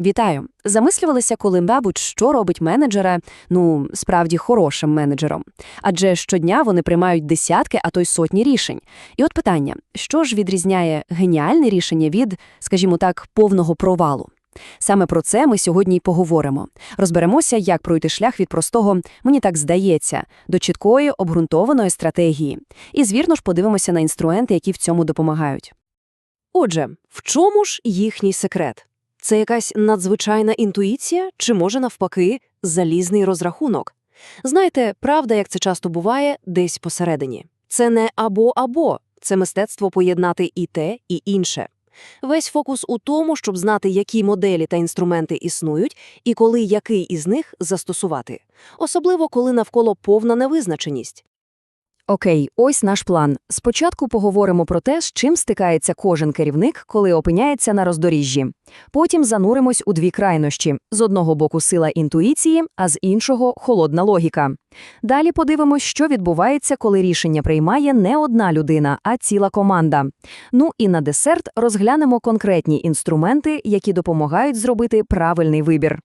Вітаю! Замислювалися коли, мабуть, що робить менеджера, ну, справді хорошим менеджером. Адже щодня вони приймають десятки, а то й сотні рішень. І от питання, що ж відрізняє геніальне рішення від, скажімо так, повного провалу? Саме про це ми сьогодні й поговоримо. Розберемося, як пройти шлях від простого, мені так здається, до чіткої, обґрунтованої стратегії. І, звірно ж, подивимося на інструменти, які в цьому допомагають. Отже, в чому ж їхній секрет? Це якась надзвичайна інтуїція чи, може, навпаки, залізний розрахунок? Знаєте, правда, як це часто буває, десь посередині. Це не або-або, це мистецтво поєднати і те, і інше. Весь фокус у тому, щоб знати, які моделі та інструменти існують, і коли який із них застосувати. Особливо, коли навколо повна невизначеність. Окей, ось наш план. Спочатку поговоримо про те, з чим стикається кожен керівник, коли опиняється на роздоріжжі. Потім зануримось у дві крайнощі: з одного боку сила інтуїції, а з іншого холодна логіка. Далі подивимось, що відбувається, коли рішення приймає не одна людина, а ціла команда. Ну і на десерт розглянемо конкретні інструменти, які допомагають зробити правильний вибір.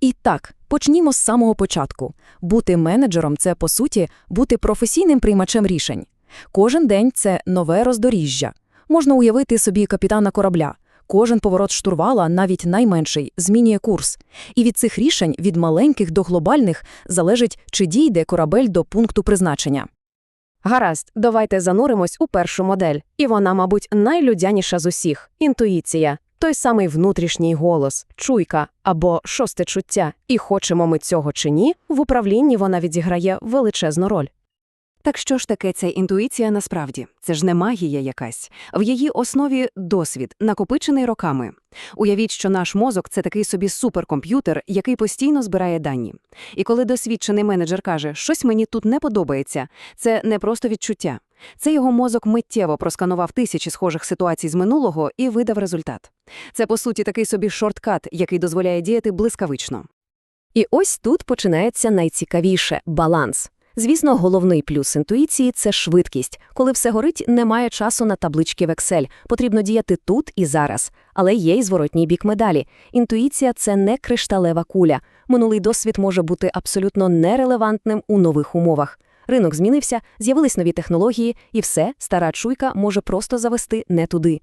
І так, почнімо з самого початку. Бути менеджером це, по суті, бути професійним приймачем рішень. Кожен день це нове роздоріжжя. Можна уявити собі капітана корабля. Кожен поворот штурвала, навіть найменший, змінює курс. І від цих рішень, від маленьких до глобальних, залежить, чи дійде корабель до пункту призначення. Гаразд, давайте зануримось у першу модель. І вона, мабуть, найлюдяніша з усіх – інтуїція. Той самий внутрішній голос, чуйка або шосте чуття. І хочемо ми цього чи ні, в управлінні вона відіграє величезну роль. Так що ж таке ця інтуїція насправді? Це ж не магія якась. В її основі досвід, накопичений роками. Уявіть, що наш мозок це такий собі суперкомп'ютер, який постійно збирає дані. І коли досвідчений менеджер каже, щось мені тут не подобається, це не просто відчуття. Це його мозок миттєво просканував тисячі схожих ситуацій з минулого і видав результат. Це, по суті, такий собі шорткат, який дозволяє діяти блискавично. І ось тут починається найцікавіше баланс. Звісно, головний плюс інтуїції це швидкість. Коли все горить, немає часу на таблички в Excel. Потрібно діяти тут і зараз. Але є й зворотній бік медалі. Інтуїція це не кришталева куля. Минулий досвід може бути абсолютно нерелевантним у нових умовах. Ринок змінився, з'явились нові технології, і все, стара чуйка може просто завести не туди.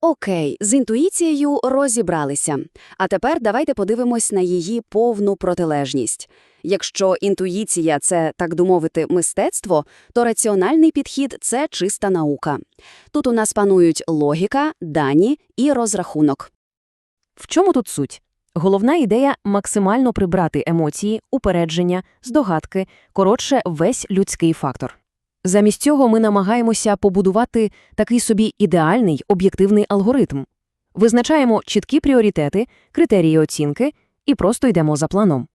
Окей, з інтуїцією розібралися. А тепер давайте подивимось на її повну протилежність. Якщо інтуїція це, так би мистецтво, то раціональний підхід це чиста наука. Тут у нас панують логіка, дані і розрахунок. В чому тут суть? Головна ідея – максимально прибрати емоції, упередження, здогадки, коротше, весь людський фактор. Замість цього ми намагаємося побудувати такий собі ідеальний об'єктивний алгоритм. Визначаємо чіткі пріоритети, критерії оцінки і просто йдемо за планом.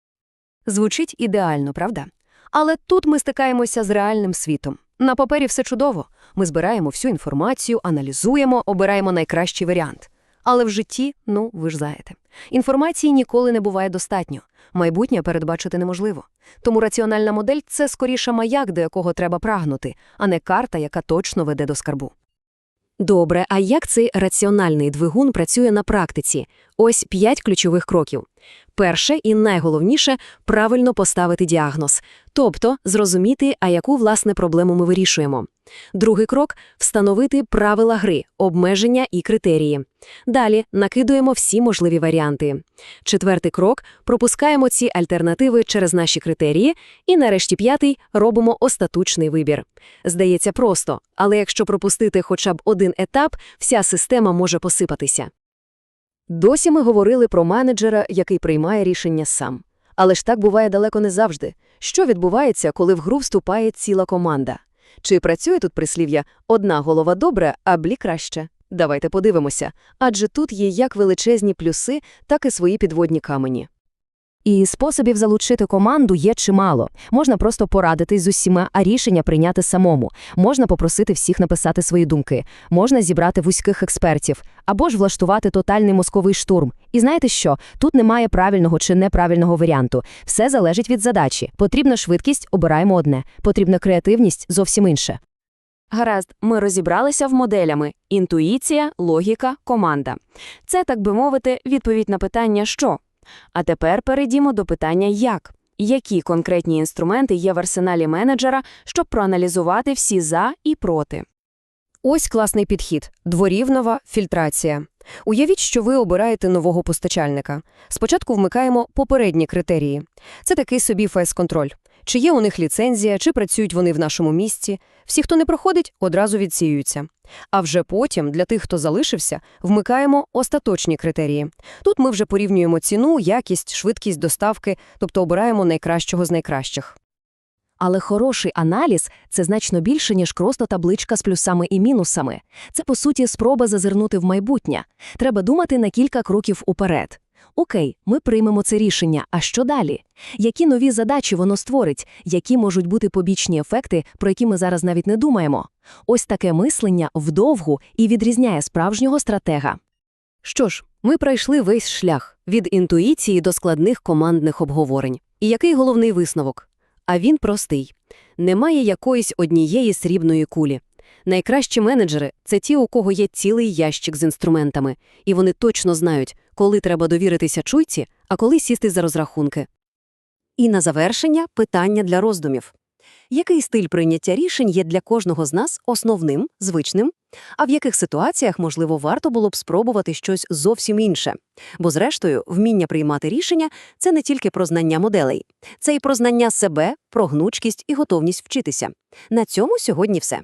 Звучить ідеально, правда? Але тут ми стикаємося з реальним світом. На папері все чудово. Ми збираємо всю інформацію, аналізуємо, обираємо найкращий варіант. Але в житті, ну, ви ж знаєте, інформації ніколи не буває достатньо. Майбутнє передбачити неможливо. Тому раціональна модель – це скоріше маяк, до якого треба прагнути, а не карта, яка точно веде до скарбу. Добре, а як цей раціональний двигун працює на практиці? Ось п'ять ключових кроків. Перше і найголовніше – правильно поставити діагноз, тобто зрозуміти, а яку власне проблему ми вирішуємо. Другий крок – встановити правила гри, обмеження і критерії. Далі накидуємо всі можливі варіанти. Четвертий крок – пропускаємо ці альтернативи через наші критерії. І нарешті п'ятий – робимо остаточний вибір. Здається просто, але якщо пропустити хоча б один етап, вся система може посипатися. Досі ми говорили про менеджера, який приймає рішення сам. Але ж так буває далеко не завжди. Що відбувається, коли в гру вступає ціла команда? Чи працює тут прислів'я «одна голова добре, а блі краще»? Давайте подивимося. Адже тут є як величезні плюси, так і свої підводні камені. І способів залучити команду є чимало. Можна просто порадитись з усіма, а рішення прийняти самому. Можна попросити всіх написати свої думки, можна зібрати вузьких експертів, або ж влаштувати тотальний мозковий штурм. І знаєте що? Тут немає правильного чи неправильного варіанту. Все залежить від задачі. Потрібна швидкість обираємо одне, потрібна креативність зовсім інше. Гаразд, ми розібралися в моделями – інтуїція, логіка, команда. Це, так би мовити, відповідь на питання «що?». А тепер перейдімо до питання «як?». Які конкретні інструменти є в арсеналі менеджера, щоб проаналізувати всі «за» і «проти»? Ось класний підхід – дворівнова фільтрація. Уявіть, що ви обираєте нового постачальника. Спочатку вмикаємо попередні критерії. Це такий собі фейс-контроль. Чи є у них ліцензія, чи працюють вони в нашому місці. Всі, хто не проходить, одразу відсіюються. А вже потім, для тих, хто залишився, вмикаємо остаточні критерії. Тут ми вже порівнюємо ціну, якість, швидкість доставки, тобто обираємо найкращого з найкращих. Але хороший аналіз – це значно більше, ніж просто табличка з плюсами і мінусами. Це, по суті, спроба зазирнути в майбутнє. Треба думати на кілька кроків уперед. Окей, ми приймемо це рішення, а що далі? Які нові задачі воно створить? Які можуть бути побічні ефекти, про які ми зараз навіть не думаємо? Ось таке мислення вдовгу і відрізняє справжнього стратега. Що ж, ми пройшли весь шлях – від інтуїції до складних командних обговорень. І який головний висновок? А він простий. Немає якоїсь однієї срібної кулі. Найкращі менеджери – це ті, у кого є цілий ящик з інструментами, і вони точно знають, коли треба довіритися чуйці, а коли сісти за розрахунки. І на завершення – питання для роздумів. Який стиль прийняття рішень є для кожного з нас основним, звичним? А в яких ситуаціях, можливо, варто було б спробувати щось зовсім інше? Бо, зрештою, вміння приймати рішення – це не тільки про знання моделей. Це і про знання себе, про гнучкість і готовність вчитися. На цьому сьогодні все.